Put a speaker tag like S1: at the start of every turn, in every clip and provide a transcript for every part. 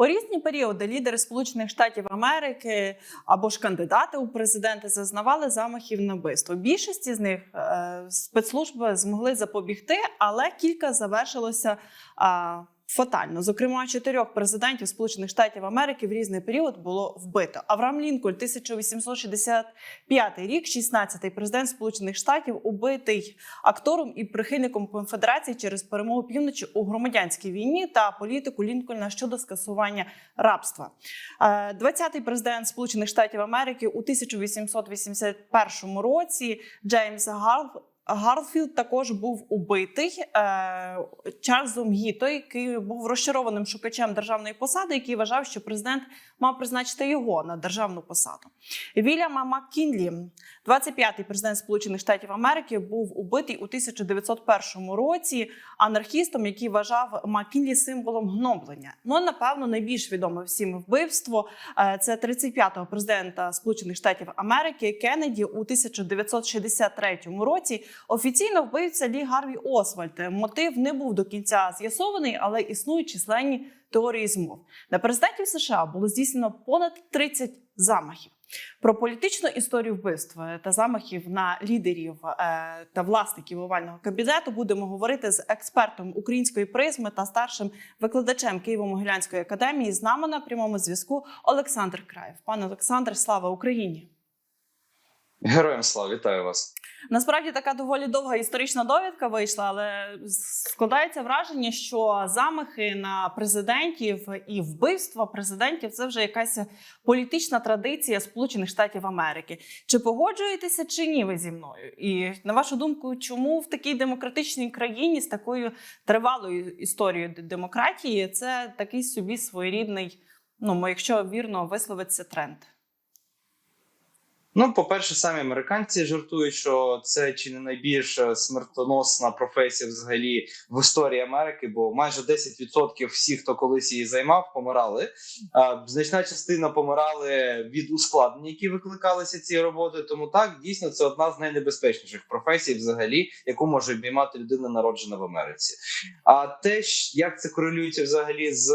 S1: У різні періоди лідери Сполучених Штатів Америки або ж кандидати у президенти зазнавали замахів на вбивство. Більшості з них е, спецслужби змогли запобігти, але кілька завершилося. Е, Фатально, зокрема, чотирьох президентів Сполучених Штатів Америки в різний період було вбито. Авраам Лінкольн, 1865 рік, 16-й президент Сполучених Штатів, убитий актором і прихильником конфедерації через перемогу півночі у громадянській війні та політику Лінкольна щодо скасування рабства. Е, 20-й президент Сполучених Штатів Америки у 1881 році Джеймс Гарв. Гарфілд також був убитий е, Чарльзом Гіто, який був розчарованим шукачем державної посади, який вважав, що президент мав призначити його на державну посаду. Вільяма Маккінлі, 25-й президент Сполучених Штатів Америки, був убитий у 1901 році анархістом, який вважав Маккінлі символом гноблення. Ну, напевно, найбільш відоме всім вбивство е, це 35-го президента Сполучених Штатів Америки Кеннеді у 1963 році. Офіційно вбивця Лі Гарві Освальд. Мотив не був до кінця з'ясований, але існують численні теорії змов. На президентів США було здійснено понад 30 замахів. Про політичну історію вбивства та замахів на лідерів е, та власників овального кабінету будемо говорити з експертом української призми та старшим викладачем Києво-Могилянської академії. З нами на прямому зв'язку Олександр Краєв. Пане Олександр, слава Україні!
S2: Героям слава, вітаю вас.
S1: Насправді така доволі довга історична довідка вийшла, але складається враження, що замахи на президентів і вбивства президентів це вже якась політична традиція Сполучених Штатів Америки. Чи погоджуєтеся чи ні ви зі мною? І на вашу думку, чому в такій демократичній країні з такою тривалою історією демократії це такий собі своєрідний, ну якщо вірно висловиться тренд?
S2: Ну, по-перше, самі американці жартують, що це чи не найбільш е, смертоносна професія взагалі в історії Америки, бо майже 10% всіх, хто колись її займав, помирали. А, Значна частина помирали від ускладнень, які викликалися цією роботою. Тому так дійсно це одна з найнебезпечніших професій, взагалі, яку може обіймати людина, народжена в Америці. А те, як це корелюється взагалі з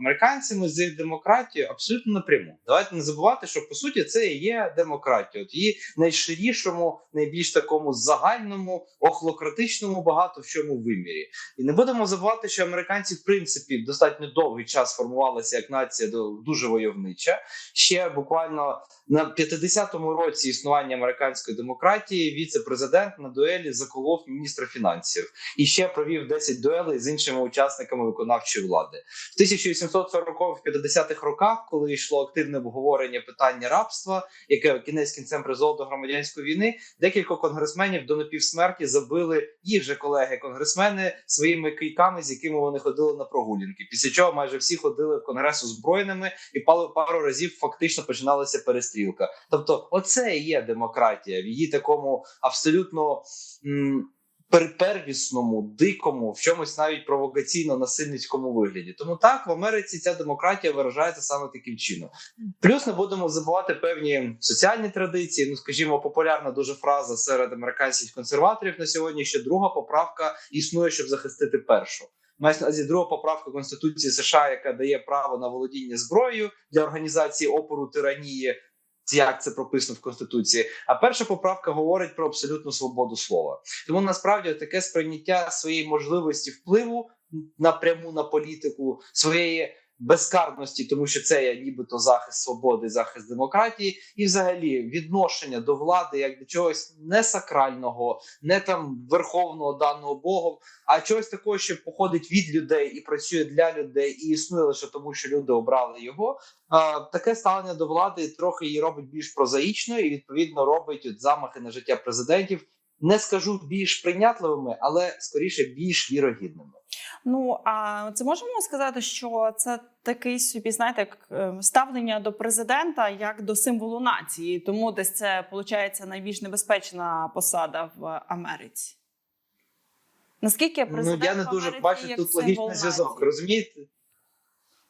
S2: американцями, з їх демократією, абсолютно напряму. Давайте не забувати, що по суті це є демократія. От її найширішому, найбільш такому загальному, охлократичному, багато в чому вимірі. І не будемо забувати, що американці, в принципі, достатньо довгий час формувалися як нація дуже войовнича. Ще буквально на 50-му році існування американської демократії віце-президент на дуелі заколов міністра фінансів і ще провів 10 дуелей з іншими учасниками виконавчої влади. В 1840-50-х роках, коли йшло активне обговорення питання рабства, яке кінець кінцем призвело до громадянської війни, декілька конгресменів до напівсмерті забили їх же колеги-конгресмени своїми кийками, з якими вони ходили на прогулянки. Після чого майже всі ходили в конгрес озброєними, і пару, разів фактично починалася перестрілка. Тобто, оце і є демократія в її такому абсолютно. Первісному, дикому, в чомусь навіть провокаційно насильницькому вигляді. Тому так в Америці ця демократія виражається саме таким чином. Плюс не будемо забувати певні соціальні традиції. Ну, скажімо, популярна дуже фраза серед американських консерваторів на сьогодні, що друга поправка існує, щоб захистити першу. Мається на увазі друга поправка Конституції США, яка дає право на володіння зброєю для організації опору тиранії. Як це прописано в конституції? А перша поправка говорить про абсолютну свободу слова. Тому насправді таке сприйняття своєї можливості впливу напряму на політику, своєї безкарності, тому що це є нібито захист свободи, захист демократії, і взагалі відношення до влади як до чогось не сакрального, не там верховного даного богом, а чогось такого, що походить від людей і працює для людей, і існує лише тому, що люди обрали його. А, таке ставлення до влади трохи її робить більш прозаїчною і відповідно робить от замахи на життя президентів. Не скажу більш прийнятливими, але скоріше більш вірогідними.
S1: Ну а це можемо сказати, що це такий собі, знаєте, як е, ставлення до президента як до символу нації, тому десь це виходить найбільш небезпечна посада в Америці. Наскільки президент
S2: ну я не дуже бачу тут логічний зв'язок, розумієте?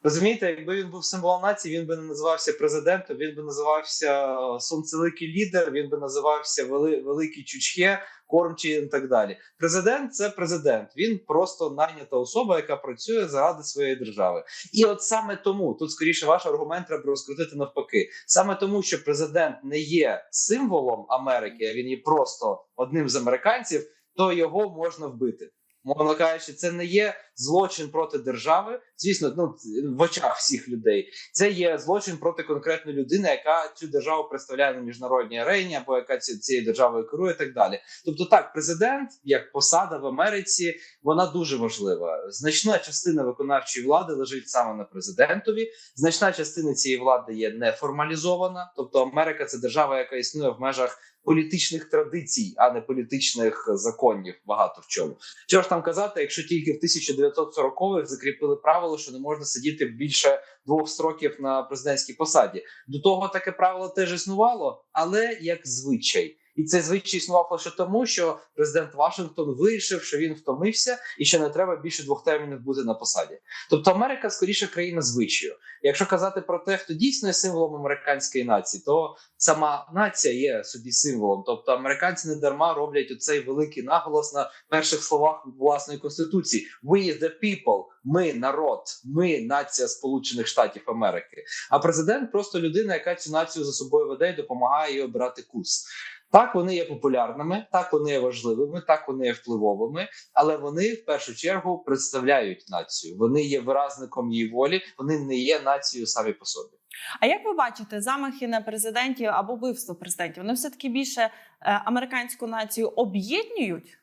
S2: Розумієте, якби він був символом нації, він би не називався президентом, він би називався е, сонцеликий лідер, він би називався Вели, Великий Чучхе, Кормчий і так далі. Президент це президент. Він просто найнята особа, яка працює заради своєї держави. І от саме тому тут скоріше ваш аргумент треба розкрутити навпаки. Саме тому, що президент не є символом Америки, а він є просто одним з американців, то його можна вбити. Мовно кажучи, це не є злочин проти держави. Звісно, ну в очах всіх людей. Це є злочин проти конкретної людини, яка цю державу представляє на міжнародній арені, або яка ці- цією державою керує, і так далі. Тобто, так, президент як посада в Америці, вона дуже важлива. Значна частина виконавчої влади лежить саме на президентові. Значна частина цієї влади є неформалізована. Тобто, Америка це держава, яка існує в межах політичних традицій, а не політичних законів. Багато в чому. Що ж там казати, якщо тільки в 1940-х закріпили правило, що не можна сидіти більше двох строків на президентській посаді. До того таке правило теж існувало, але як звичай. І цей звичай існував лише тому, що президент Вашингтон вирішив, що він втомився і що не треба більше двох термінів бути на посаді. Тобто Америка скоріше країна звичаю. Якщо казати про те, хто дійсно є символом американської нації, то сама нація є собі символом. Тобто американці не дарма роблять оцей великий наголос на перших словах власної конституції: We the people, ми народ, ми нація Сполучених Штатів Америки. А президент просто людина, яка цю націю за собою веде і допомагає їй обирати курс. Так, вони є популярними, так вони є важливими, так вони є впливовими, але вони в першу чергу представляють націю. Вони є виразником її волі, вони не є нацією самі по собі.
S1: А як ви бачите, замахи на президентів або вбивство президентів, вони все таки більше е, американську націю об'єднують?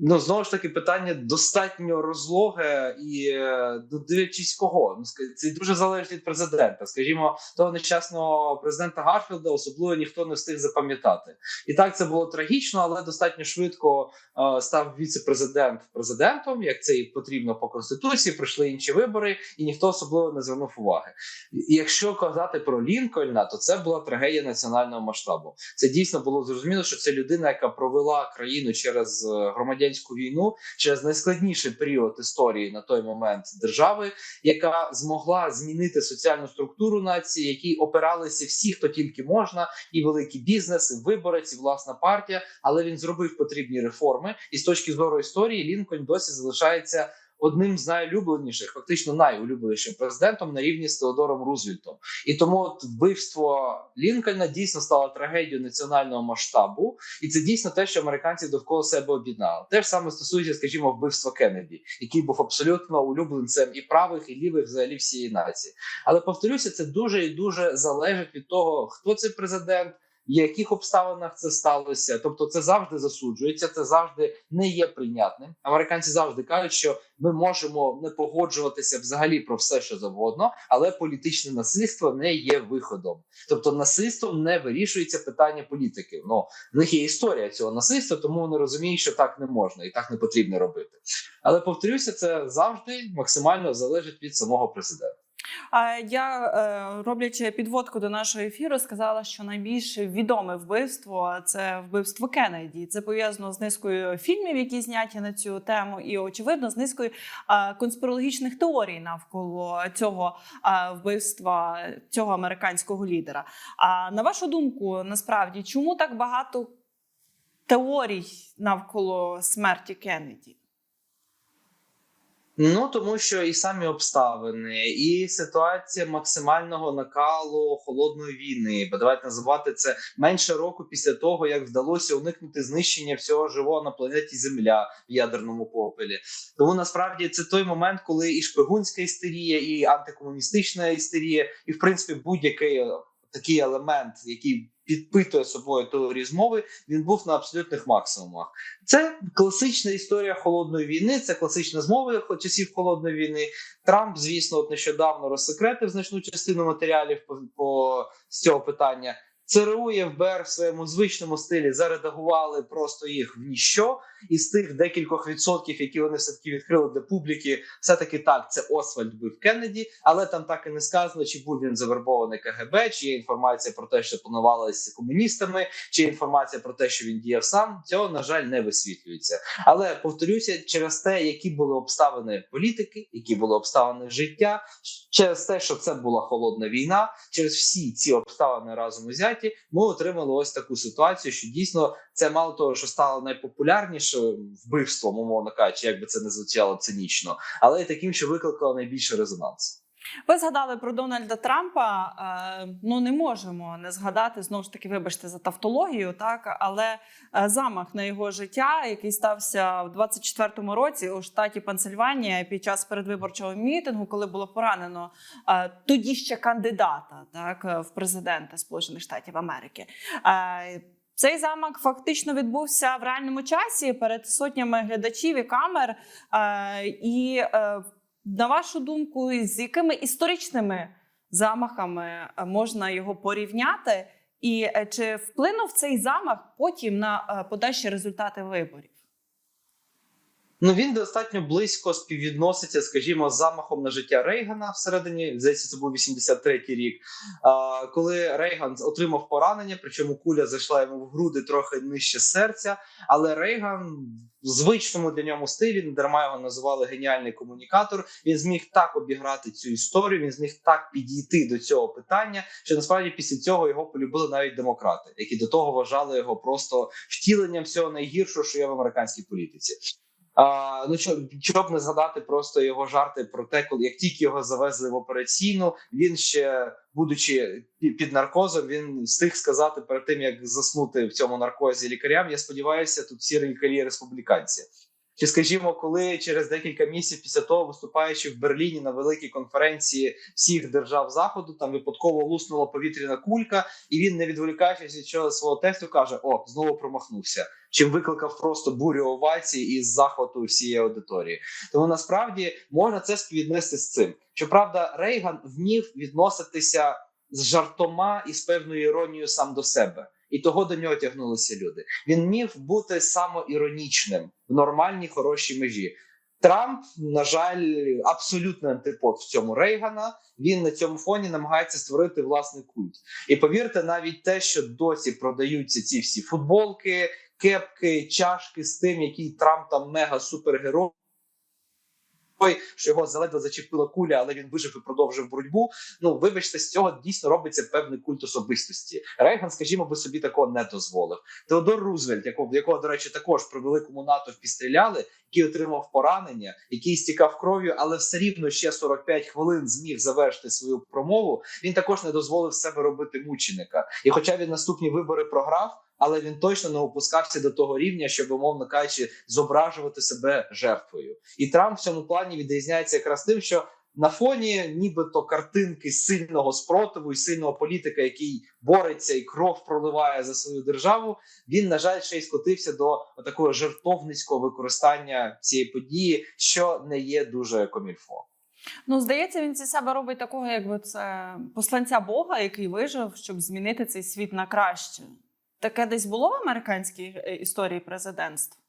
S2: Ну знову ж таки, питання достатньо розлоге і е, ну, дивлячись кого. Ну це дуже залежить від президента. Скажімо, того нещасного президента Гарфілда особливо ніхто не встиг запам'ятати. І так це було трагічно, але достатньо швидко е, став віце-президент президентом, як це і потрібно по конституції. Пройшли інші вибори, і ніхто особливо не звернув уваги. І Якщо казати про Лінкольна, то це була трагедія національного масштабу. Це дійсно було зрозуміло, що це людина, яка провела країну через е, громадянську війну, через найскладніший період історії на той момент держави, яка змогла змінити соціальну структуру нації, якій опиралися всі, хто тільки можна, і великий бізнес, і виборець, і власна партія. Але він зробив потрібні реформи, і з точки зору історії Лінкольн досі залишається. Одним з найулюбленіших, фактично найулюбленішим президентом на рівні з Теодором Рузвельтом, і тому от вбивство Лінкольна дійсно стало трагедією національного масштабу, і це дійсно те, що американці довкола себе об'єднали. Те ж саме стосується, скажімо, вбивства Кеннеді, який був абсолютно улюбленцем і правих, і лівих, взагалі всієї нації. Але повторюся, це дуже і дуже залежить від того, хто цей президент. Яких обставинах це сталося, тобто це завжди засуджується, це завжди не є прийнятним. Американці завжди кажуть, що ми можемо не погоджуватися взагалі про все, що завгодно, але політичне насильство не є виходом. Тобто, насильством не вирішується питання політики. Ну в них є історія цього насильства, тому вони розуміють, що так не можна і так не потрібно робити. Але повторюся, це завжди максимально залежить від самого президента.
S1: Я, е, роблячи підводку до нашого ефіру, сказала, що найбільш відоме вбивство це вбивство Кеннеді. Це пов'язано з низкою фільмів, які зняті на цю тему, і очевидно з низкою конспірологічних теорій навколо цього вбивства цього американського лідера. А на вашу думку, насправді, чому так багато теорій навколо смерті Кеннеді?
S2: Ну тому що і самі обставини, і ситуація максимального накалу холодної війни. Бо давайте називати це менше року після того, як вдалося уникнути знищення всього живого на планеті Земля в ядерному попелі. Тому насправді це той момент, коли і шпигунська істерія, і антикомуністична істерія, і в принципі будь-який такий елемент, який підпитує собою теорії змови, він був на абсолютних максимумах. Це класична історія холодної війни. Це класична змова часів холодної війни. Трамп, звісно, от нещодавно розсекретив значну частину матеріалів по, по з цього питання. ЦРУ і ФБР в своєму звичному стилі заредагували просто їх в ніщо. І з тих декількох відсотків, які вони все таки відкрили для публіки, все таки так, це Освальд бив Кеннеді, але там так і не сказано, чи був він завербований КГБ, чи є інформація про те, що планувалося комуністами, чи інформація про те, що він діяв сам. Цього на жаль не висвітлюється. Але повторюся, через те, які були обставини політики, які були обставини життя, через те, що це була холодна війна, через всі ці обставини разом узяті, ми отримали ось таку ситуацію, що дійсно це мало того, що стало найпопулярнішим вбивством, умовно кажучи, як би це не звучало цинічно, але й таким, що викликало найбільший резонанс.
S1: Ви згадали про Дональда Трампа. Е, Ну не можемо не згадати знову ж таки, вибачте за тавтологію, так але е, замах на його життя, який стався в 24-му році у штаті Пенсильванія під час передвиборчого мітингу, коли було поранено е, тоді ще кандидата, так в президенти Сполучених Штатів Америки. Цей замах фактично відбувся в реальному часі перед сотнями глядачів і камер. І на вашу думку, з якими історичними замахами е, можна його порівняти, і е, чи вплинув цей замах потім на е, подальші результати виборів?
S2: Ну він достатньо близько співвідноситься, скажімо, з замахом на життя Рейгана всередині. Здається, це був 83-й рік. А, коли Рейган отримав поранення, причому куля зайшла йому в груди трохи нижче серця. Але Рейган в звичному для ньому стилі, не дарма його називали геніальний комунікатор. Він зміг так обіграти цю історію. Він зміг так підійти до цього питання, що насправді після цього його полюбили навіть демократи, які до того вважали його просто втіленням всього найгіршого, що є в американській політиці. Ну що, що б не згадати просто його жарти про те, коли як тільки його завезли в операційну, він ще, будучи під наркозом, він встиг сказати перед тим, як заснути в цьому наркозі лікарям. Я сподіваюся, тут всі лікарі республіканці. Чи скажімо, коли через декілька місяців після того, виступаючи в Берліні на великій конференції всіх держав заходу, там випадково луснула повітряна кулька, і він, не відволікаючись від чого свого тексту, каже: О, знову промахнувся. Чим викликав просто бурю овацій із захвату всієї аудиторії. Тому насправді можна це співвіднести з цим. Щоправда, Рейган вмів відноситися з жартома і з певною іронією сам до себе. І того до нього тягнулися люди. Він вмів бути самоіронічним в нормальній хорошій межі. Трамп, на жаль, абсолютний антипод в цьому Рейгана. Він на цьому фоні намагається створити власний культ. І повірте, навіть те, що досі продаються ці всі футболки, кепки, чашки з тим, який Трамп там мега супергерой. Що його заледве зачепила куля, але він вижив і продовжив боротьбу. Ну вибачте, з цього дійсно робиться певний культ особистості. Рейган, скажімо, би собі такого не дозволив. Теодор Рузвельт, якого якого, до речі, також при великому натовпі стріляли, який отримав поранення, який стікав кров'ю, але все рівно ще 45 хвилин зміг завершити свою промову. Він також не дозволив себе робити мученика. І, хоча він наступні вибори програв, але він точно не опускався до того рівня, щоб, умовно кажучи, зображувати себе жертвою. І Трамп в цьому плані відрізняється якраз тим, що на фоні, нібито картинки сильного спротиву і сильного політика, який бореться і кров проливає за свою державу. Він на жаль ще й скотився до такого жертовницького використання цієї події, що не є дуже комільфо.
S1: Ну, здається, він зі себе робить такого, якби це посланця Бога, який вижив, щоб змінити цей світ на краще. Таке десь було в американській е, історії президентства?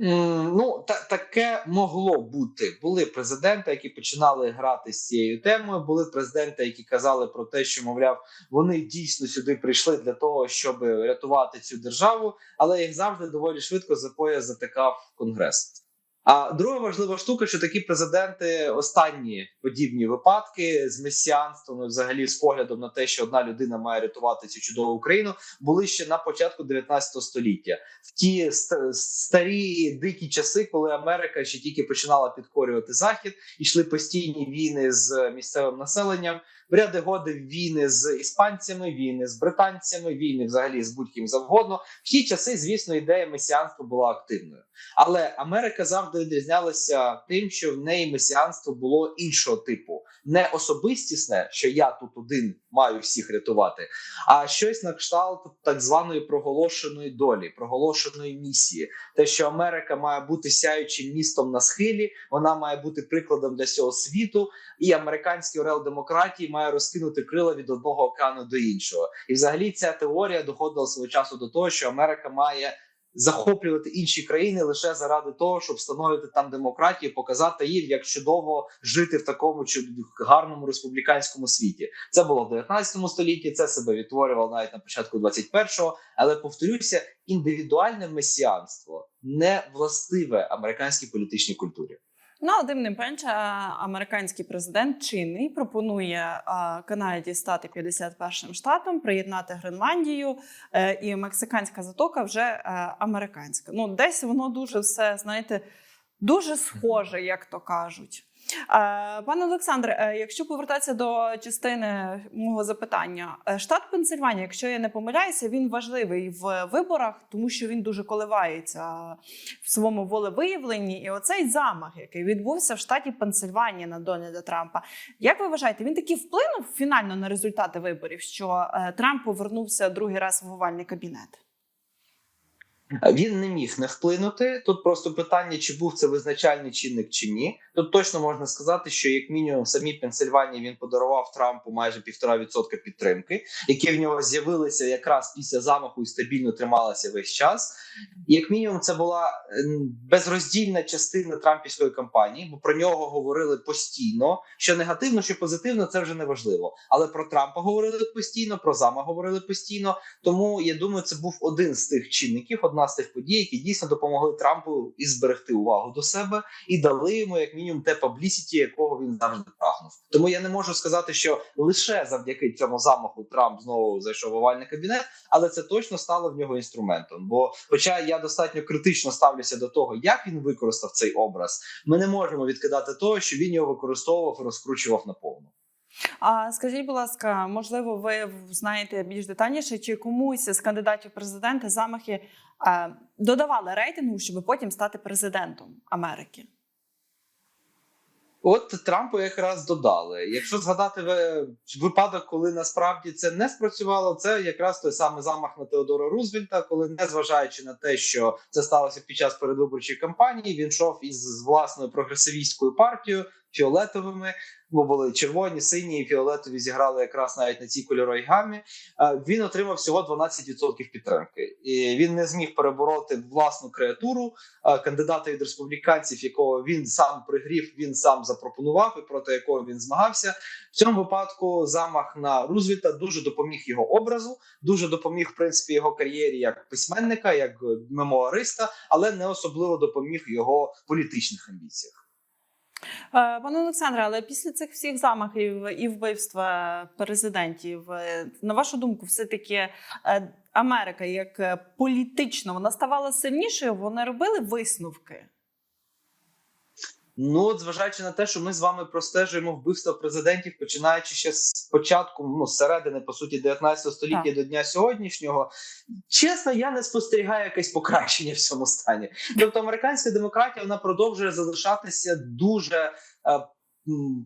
S2: М, Ну, та, таке могло бути. Були президенти, які починали грати з цією темою. Були президенти, які казали про те, що мовляв, вони дійсно сюди прийшли для того, щоб рятувати цю державу, але їх завжди доволі швидко за пояс затикав конгрес. А друга важлива штука, що такі президенти, останні подібні випадки з месіанством, взагалі з поглядом на те, що одна людина має рятувати цю чудову Україну, були ще на початку 19 століття, в ті старі дикі часи, коли Америка ще тільки починала підкорювати захід, йшли постійні війни з місцевим населенням. В ряди годи війни з іспанцями, війни з британцями, війни взагалі з будь-ким завгодно. В ті часи, звісно, ідея месіанства була активною. Але Америка завжди відрізнялася тим, що в неї месіанство було іншого типу. не особистісне, що я тут один маю всіх рятувати, а щось на кшталт так званої проголошеної долі, проголошеної місії. Те, що Америка має бути сяючим містом на схилі, вона має бути прикладом для всього світу, і американський орел демократії має розкинути крила від одного океану до іншого. І взагалі ця теорія доходила свого часу до того, що Америка має захоплювати інші країни лише заради того, щоб встановити там демократію, показати їм, як чудово жити в такому гарному республіканському світі. Це було в 19 столітті. Це себе відтворювало навіть на початку 21-го. Але повторюся, індивідуальне месіанство не властиве американській політичній культурі.
S1: Ну, тим не менше, американський президент чинний пропонує Канаді стати 51-м штатом, приєднати Гренландію, е, і мексиканська затока вже е, американська. Ну, десь воно дуже все, знаєте, дуже схоже, як то кажуть. Е, Пане Олександре, е, якщо повертатися до частини мого запитання, е, штат Пенсильванія, якщо я не помиляюся, він важливий в виборах, тому що він дуже коливається в своєму волевиявленні. І оцей замах, який відбувся в штаті Пенсильванія на Дональда Трампа, як ви вважаєте, він таки вплинув фінально на результати виборів, що Трамп повернувся другий раз в овальний кабінет?
S2: Він не міг не вплинути. Тут просто питання, чи був це визначальний чинник чи ні. Тут точно можна сказати, що як мінімум в самій Пенсильванії він подарував Трампу майже півтора відсотка підтримки, які в нього з'явилися якраз після замаху і стабільно трималися весь час. Як мінімум, це була безроздільна частина трампівської кампанії, бо про нього говорили постійно. Що негативно, що позитивно, це вже не важливо. Але про Трампа говорили постійно, про замах говорили постійно. Тому я думаю, це був один з тих чинників, одна з тих подій, які дійсно допомогли Трампу і зберегти увагу до себе, і дали йому як мінімум те паблісіті, якого він завжди прагнув. Тому я не можу сказати, що лише завдяки цьому замаху Трамп знову зайшов в овальний кабінет, але це точно стало в нього інструментом. Бо, хоча я достатньо критично ставлюся до того, як він використав цей образ, ми не можемо відкидати того, що він його використовував і розкручував наповну.
S1: А скажіть, будь ласка, можливо, ви знаєте більш детальніше, чи комусь з кандидатів в президенти замахи додавали рейтингу, щоб потім стати президентом Америки?
S2: От Трампу якраз додали. Якщо згадати ви- випадок, коли насправді це не спрацювало, це якраз той самий замах на Теодора Рузвельта, коли, незважаючи на те, що це сталося під час передвиборчої кампанії, він йшов із власною прогресивістською партією фіолетовими. Бо були червоні, сині і фіолетові зіграли якраз навіть на цій кольоровій гамі. Е, Він отримав всього 12% підтримки, і він не зміг перебороти власну креатуру е, кандидата від республіканців, якого він сам пригрів, він сам запропонував і проти якого він змагався. В цьому випадку замах на Рузвельта дуже допоміг його образу, дуже допоміг в принципі його кар'єрі як письменника, як мемуариста, але не особливо допоміг його політичних амбіціях.
S1: Е, Пане Олександре, але після цих всіх замахів і вбивства президентів, е, на вашу думку, все-таки е, Америка як політично вона ставала сильнішою, вони робили висновки.
S2: Ну, от зважаючи на те, що ми з вами простежуємо вбивства президентів, починаючи ще з початку, ну з середини, по суті, 19 століття
S1: Так.
S2: до дня сьогоднішнього. Чесно, я не спостерігаю якесь покращення в цьому стані. Тобто, американська демократія вона продовжує залишатися дуже. е,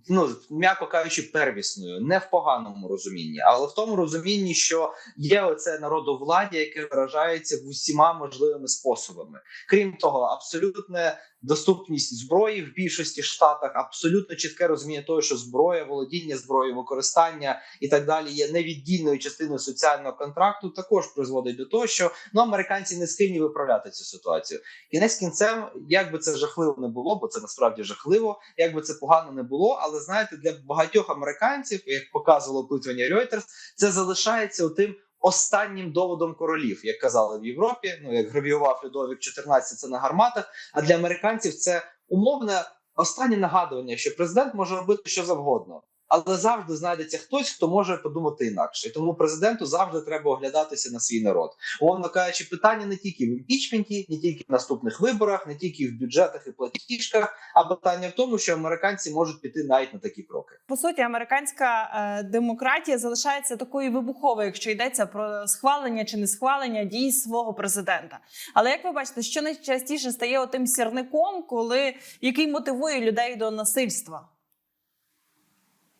S2: Ну, м'яко кажучи, первісною, не в поганому розумінні, але в тому розумінні, що є оце народовладдя, яке виражається в усіма можливими способами. Крім того, абсолютне доступність зброї в більшості штатах, абсолютно чітке розуміння того, що зброя, володіння зброєю, використання і так далі є невіддільною частиною соціального контракту. Також призводить до того, що ну американці не схильні виправляти цю ситуацію. Кінець кінцем, як би це жахливо не було, бо це насправді жахливо, як би це погано не було. Але знаєте, для багатьох американців, як показувало опитування Reuters, це залишається тим останнім доводом королів, як казали в Європі. Ну як гравіював Людовік 14 це на гарматах. А для американців це умовне останнє нагадування, що президент може робити що завгодно. Але завжди знайдеться хтось, хто може подумати інакше. І тому президенту завжди треба оглядатися на свій народ. Умовно кажучи, питання не тільки в імпічменті, не тільки в наступних виборах, не тільки в бюджетах і платіжках, а питання в тому, що американці можуть піти навіть на такі кроки.
S1: По суті, американська е, демократія залишається такою вибуховою, якщо йдеться про схвалення чи не схвалення дій свого президента. Але як ви бачите, що найчастіше стає отим сірником, коли який мотивує людей до насильства?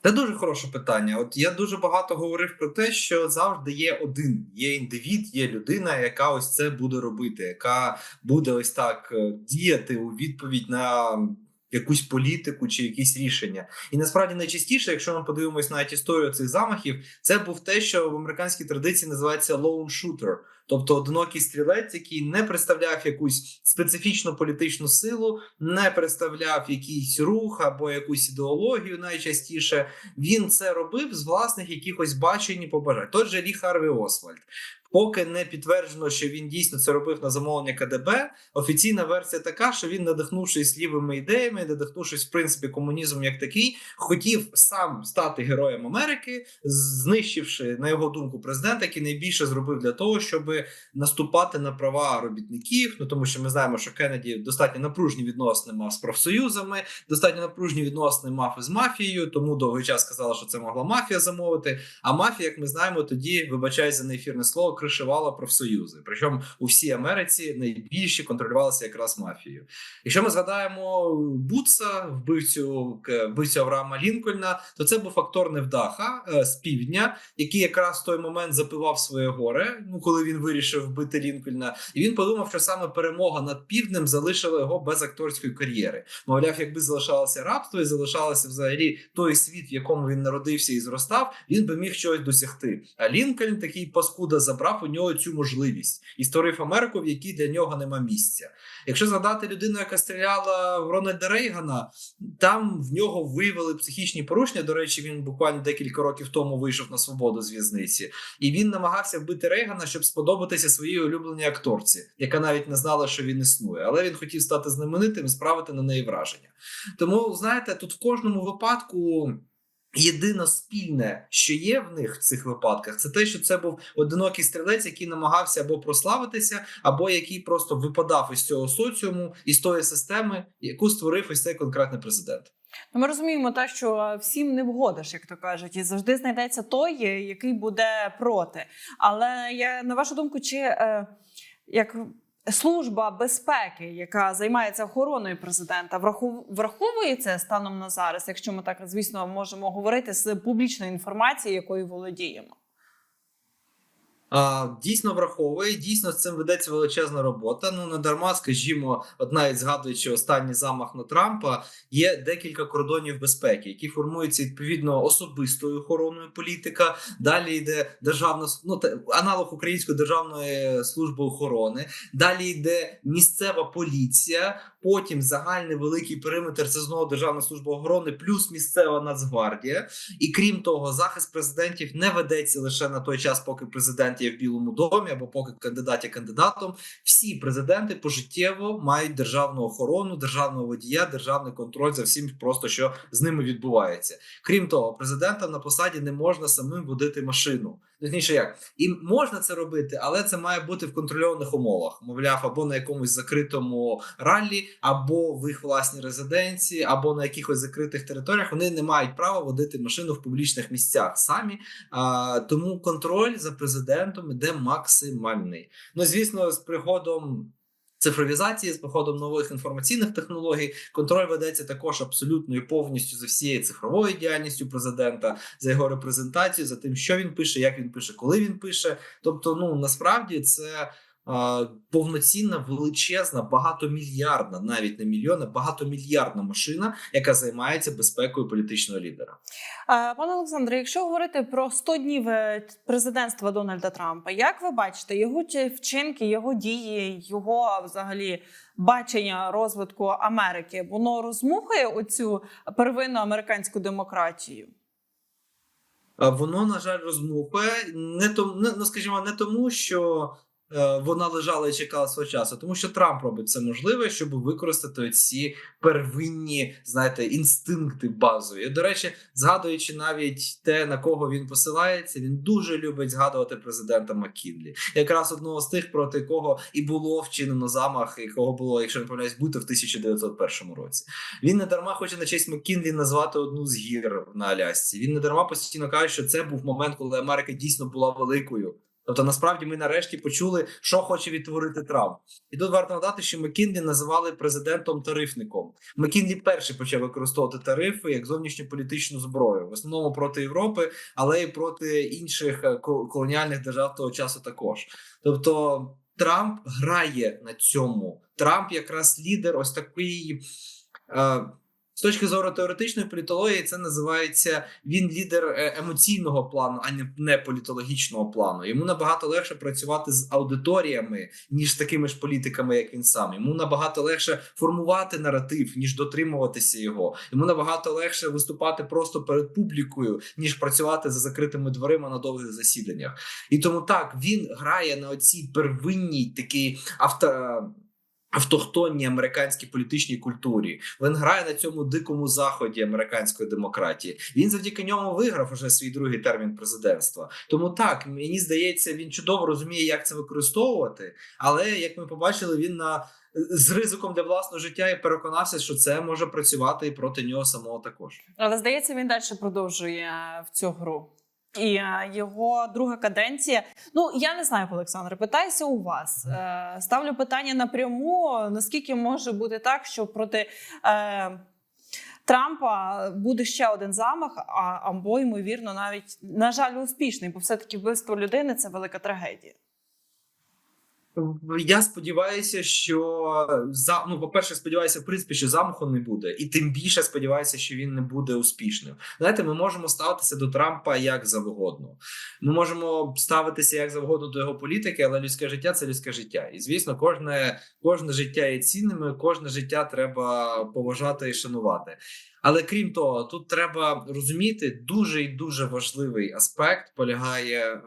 S2: Це дуже хороше питання. От я дуже багато говорив про те, що завжди є один, є індивід, є людина, яка ось це буде робити, яка буде ось так е, діяти у відповідь на якусь політику чи якісь рішення. І насправді найчастіше, якщо ми подивимось навіть історію цих замахів, це був те, що в американській традиції називається lone shooter. Тобто одинокий стрілець, який не представляв якусь специфічну політичну силу, не представляв якийсь рух або якусь ідеологію. Найчастіше він це робив з власних якихось бачень і побажань. Той же Лі Харві Освальд. Поки не підтверджено, що він дійсно це робив на замовлення КДБ. Офіційна версія така, що він, надихнувшись лівими ідеями, надихнувшись в принципі комунізмом як такий, хотів сам стати героєм Америки, знищивши на його думку президента, який найбільше зробив для того, щоб наступати на права робітників. Ну тому що ми знаємо, що Кеннеді достатньо напружні відносини мав з профсоюзами, достатньо напружні відносини мав із мафією. Тому довгий час сказали, що це могла мафія замовити. А мафія, як ми знаємо, тоді вибачай за неефірне слово, кришувала профсоюзи. Причому у всій Америці найбільші контролювалися якраз мафією. Якщо ми згадаємо Бутса, вбивцю вбивцю Авраама Лінкольна, то це був актор невдаха е, з півдня, який якраз в той момент запивав своє горе. Ну коли він вирішив вбити Лінкольна, і він подумав, що саме перемога над півднем залишила його без акторської кар'єри. Мовляв, якби залишалося рабство і залишалося взагалі той світ, в якому він народився і зростав, він би міг щось досягти. А Лінкольн такий паскуда забрав у нього цю можливість і створив Америку, в якій для нього нема місця. Якщо згадати людину, яка стріляла в Рональда Рейгана, там в нього виявили психічні порушення. До речі, він буквально декілька років тому вийшов на свободу з в'язниці, і він намагався вбити Рейгана, щоб сподобатися своїй улюбленій акторці, яка навіть не знала, що він існує, але він хотів стати знаменитим і справити на неї враження. Тому знаєте, тут в кожному випадку. Єдине спільне, що є в них в цих випадках, це те, що це був одинокий стрілець, який намагався або прославитися, або який просто випадав із цього соціуму, із тої системи, яку створив ось цей конкретний президент.
S1: Ну, ми розуміємо те, що всім не вгодиш, як то кажуть, і завжди знайдеться той, який буде проти. Але я на вашу думку, чи е, як служба безпеки, яка займається охороною президента, врахов- враховує це станом на зараз, якщо ми так звісно можемо говорити з публічної інформації, якою володіємо.
S2: Дійсно враховує, дійсно з цим ведеться величезна робота. Ну не дарма, скажімо, одна із згадуючи останній замах на Трампа, є декілька кордонів безпеки, які формуються відповідно особистою охороною політика. Далі йде державна ну, аналог Української державної служби охорони. Далі йде місцева поліція. Потім загальний великий периметр це знову державна служба охорони, плюс місцева нацгвардія. І крім того, захист президентів не ведеться лише на той час, поки президент є в Білому домі або поки кандидат є кандидатом. Всі президенти пожиттєво мають державну охорону, державного водія, державний контроль за всім, просто що з ними відбувається. Крім того, президентам на посаді не можна самим водити машину. Точніше, як і можна це робити, але це має бути в контрольованих умовах. Мовляв, або на якомусь закритому раллі, або в їх власній резиденції, або на якихось закритих територіях. Вони не мають права водити машину в публічних місцях самі. А, тому контроль за президентом іде максимальний. Ну звісно, з приходом. Цифровізації з приходом нових інформаційних технологій контроль ведеться також абсолютно і повністю за всією цифровою діяльністю президента, за його репрезентацією, за тим, що він пише, як він пише, коли він пише. Тобто, ну насправді це повноцінна, величезна, багатомільярдна, навіть не мільйонна, багатомільярдна машина, яка займається безпекою політичного лідера.
S1: Пане Олександре, якщо говорити про 100 днів е, президентства Дональда Трампа, як ви бачите його вчинки, його дії, його взагалі бачення розвитку Америки, воно розмухує оцю первинну американську демократію?
S2: Воно, на жаль, розмухує не тому, не, ну скажімо, не тому, що вона лежала і чекала свого часу, тому що Трамп робить це можливе, щоб використати ці первинні, знаєте, інстинкти базові. І, До речі, згадуючи навіть те, на кого він посилається, він дуже любить згадувати президента Маккінлі, якраз одного з тих, проти кого і було вчинено замах, якого було, якщо не помиляюсь, бути в 1901 році. Він не дарма хоче на честь Маккінлі назвати одну з гір на Алясці. Він не дарма постійно каже, що це був момент, коли Америка дійсно була великою. Тобто, насправді, ми нарешті почули, що хоче відтворити Трамп. І тут варто нагадати, що Маккінлі називали президентом тарифником. Маккінлі перший почав використовувати тарифи як зовнішньополітичну зброю, в основному проти Європи, але й проти інших е, колоніальних держав того часу також. Тобто Трамп грає на цьому. Трамп якраз лідер, ось такий. Е, з точки зору теоретичної політології, це називається він лідер е, емоційного плану, а не- політологічного плану. Йому набагато легше працювати з аудиторіями, ніж з такими ж політиками, як він сам. Йому набагато легше формувати наратив, ніж дотримуватися його. Йому набагато легше виступати просто перед публікою, ніж працювати за закритими дверима на довгих засіданнях. І тому так він грає на оцій первинній такій авто. Автохтонній американській політичній культурі він грає на цьому дикому заході американської демократії. Він завдяки ньому виграв уже свій другий термін президентства. Тому так мені здається, він чудово розуміє, як це використовувати. Але як ми побачили, він на з ризиком для власного життя і переконався, що це може працювати і проти нього самого також.
S1: Але здається, він далі продовжує в цю гру. І е, його друга каденція. Ну я не знаю, Олександр, питаюся у вас. Е, Ставлю питання напряму: наскільки може бути так, що проти е, Трампа буде ще один замах, а або ймовірно, навіть на жаль, успішний, бо все-таки вбивство людини це велика трагедія.
S2: Я сподіваюся, що за ну, по-перше, сподіваюся, в принципі, що замаху не буде, і тим більше сподіваюся, що він не буде успішним. Знаєте, ми можемо ставитися до Трампа як завгодно. Ми можемо ставитися як завгодно до його політики, але людське життя це людське життя. І звісно, кожне, кожне життя є цінним, кожне життя треба поважати і шанувати. Але крім того, тут треба розуміти дуже і дуже важливий аспект полягає. Е,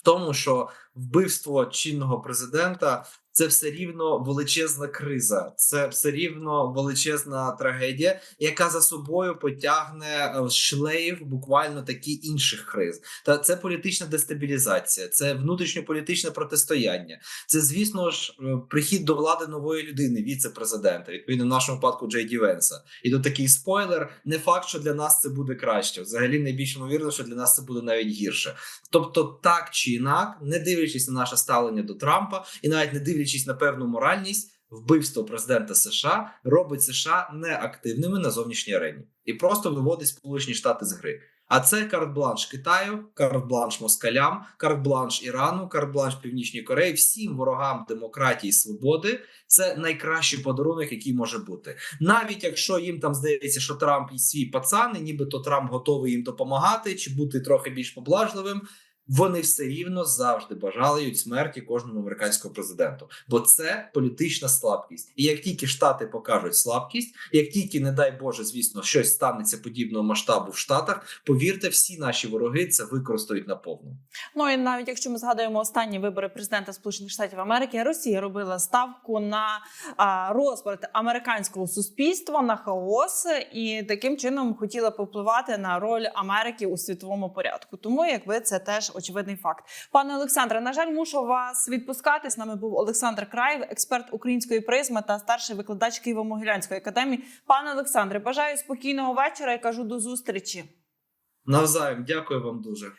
S2: в тому, що вбивство чинного президента це все рівно величезна криза, це все рівно величезна трагедія, яка за собою потягне е, шлейф буквально такі інших криз. Та це політична дестабілізація, це внутрішньополітичне протистояння. Це, звісно ж, е, прихід до влади нової людини, віце-президента, відповідно в нашому випадку Джей Ді Венса. І тут такий спойлер: не факт, що для нас це буде краще. Взагалі, найбільш ймовірно, що для нас це буде навіть гірше. Тобто, так чи інак, не дивлячись на наше ставлення до Трампа, і навіть не дивлячись на певну моральність, вбивство президента США робить США неактивними на зовнішній арені і просто виводить Сполучені Штати з гри. А це карт-бланш Китаю, карт-бланш москалям, карт-бланш Ірану, карт-бланш Північній Кореї, всім ворогам демократії і свободи. Це найкращий подарунок, який може бути. Навіть якщо їм там здається, що Трамп і свій пацан, і нібито Трамп готовий їм допомагати чи бути трохи більш поблажливим. Вони все рівно завжди бажають смерті кожному американському президенту, бо це політична слабкість. І як тільки штати покажуть слабкість, як тільки, не дай Боже, звісно, щось станеться подібного масштабу в Штатах, повірте, всі наші вороги це використають наповну.
S1: Ну і навіть якщо ми згадуємо останні вибори президента Сполучених Штатів Америки, Росія робила ставку на а, розбрат американського суспільства на хаос, і таким чином хотіла попливати на роль Америки у світовому порядку. Тому, якби це теж очевидний факт. Пане Олександре, на жаль, мушу вас відпускати. З нами був Олександр Краєв, експерт української призми та старший викладач Києво-Могилянської академії. Пане Олександре, бажаю спокійного вечора і кажу до зустрічі.
S2: Навзаєм, дякую вам дуже.